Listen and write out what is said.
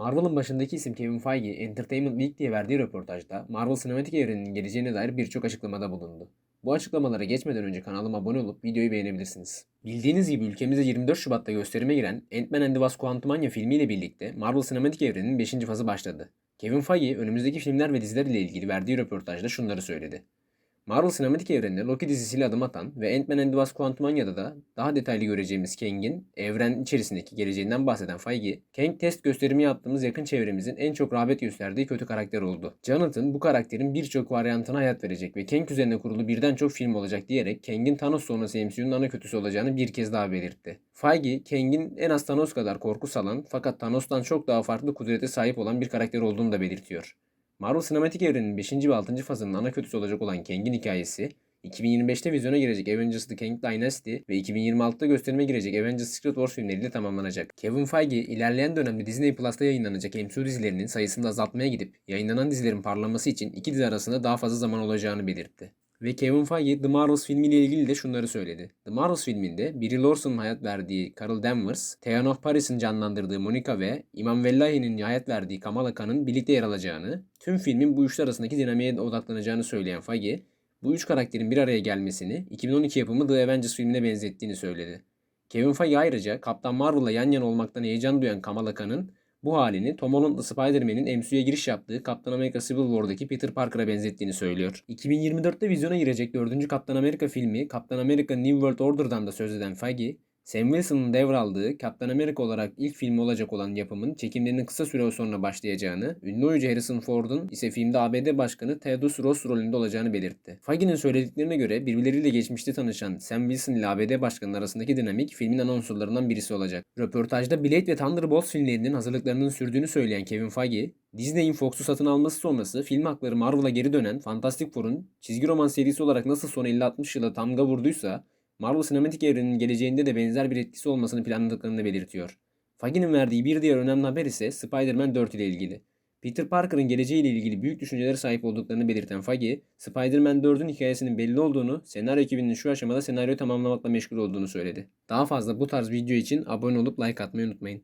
Marvel'ın başındaki isim Kevin Feige, Entertainment Week diye verdiği röportajda Marvel sinematik evreninin geleceğine dair birçok açıklamada bulundu. Bu açıklamalara geçmeden önce kanalıma abone olup videoyu beğenebilirsiniz. Bildiğiniz gibi ülkemizde 24 Şubat'ta gösterime giren Ant-Man and the Wasp Quantumania filmiyle birlikte Marvel sinematik evreninin 5. fazı başladı. Kevin Feige önümüzdeki filmler ve diziler ile ilgili verdiği röportajda şunları söyledi. Marvel sinematik evreninde Loki dizisiyle adım atan ve Ant-Man and the Wasp Quantumania'da da daha detaylı göreceğimiz Kang'in evren içerisindeki geleceğinden bahseden Feige, Kang test gösterimi yaptığımız yakın çevremizin en çok rağbet gösterdiği kötü karakter oldu. Jonathan bu karakterin birçok varyantına hayat verecek ve Kang üzerine kurulu birden çok film olacak diyerek Kang'in Thanos sonrası MCU'nun ana kötüsü olacağını bir kez daha belirtti. Feige, Kang'in en az Thanos kadar korku salan fakat Thanos'tan çok daha farklı kudrete sahip olan bir karakter olduğunu da belirtiyor. Marvel Sinematik Evreni'nin 5. ve 6. fazının ana kötüsü olacak olan Kang'in hikayesi, 2025'te vizyona girecek Avengers The Kang Dynasty ve 2026'da gösterime girecek Avengers Secret Wars filmleriyle tamamlanacak. Kevin Feige, ilerleyen dönemde Disney Plus'ta yayınlanacak MCU dizilerinin sayısını azaltmaya gidip yayınlanan dizilerin parlaması için iki dizi arasında daha fazla zaman olacağını belirtti. Ve Kevin Feige The Marvels filmiyle ilgili de şunları söyledi. The Marvels filminde Brie Larson'ın hayat verdiği Carol Danvers, Theon of Paris'in canlandırdığı Monica ve Iman Vellani'nin hayat verdiği Kamala Khan'ın birlikte yer alacağını, tüm filmin bu üçler arasındaki dinamiğe odaklanacağını söyleyen Feige, bu üç karakterin bir araya gelmesini 2012 yapımı The Avengers filmine benzettiğini söyledi. Kevin Feige ayrıca Kaptan Marvel'la yan yana olmaktan heyecan duyan Kamala Khan'ın bu halini Tom Holland'lı Spider-Man'in MCU'ya giriş yaptığı Kaptan Amerika Civil War'daki Peter Parker'a benzettiğini söylüyor. 2024'te vizyona girecek 4. Kaptan Amerika filmi Kaptan Amerika New World Order'dan da söz eden Feige, Sam Wilson'ın devraldığı Kaptan Amerika olarak ilk filmi olacak olan yapımın çekimlerinin kısa süre sonra başlayacağını, ünlü oyuncu Harrison Ford'un ise filmde ABD Başkanı Theodore Ross rolünde olacağını belirtti. Feige'nin söylediklerine göre birbirleriyle geçmişte tanışan Sam Wilson ile ABD Başkanı arasındaki dinamik filmin ana unsurlarından birisi olacak. Röportajda Blade ve Thunderbolts filmlerinin hazırlıklarının sürdüğünü söyleyen Kevin Feige, Disney'in Fox'u satın alması sonrası film hakları Marvel'a geri dönen Fantastic Four'un çizgi roman serisi olarak nasıl son 50-60 yıla tamga vurduysa, Marvel sinematik evreninin geleceğinde de benzer bir etkisi olmasını planladıklarını belirtiyor. Feige'nin verdiği bir diğer önemli haber ise Spider-Man 4 ile ilgili. Peter Parker'ın geleceğiyle ilgili büyük düşüncelere sahip olduklarını belirten Feige, Spider-Man 4'ün hikayesinin belli olduğunu, senaryo ekibinin şu aşamada senaryoyu tamamlamakla meşgul olduğunu söyledi. Daha fazla bu tarz video için abone olup like atmayı unutmayın.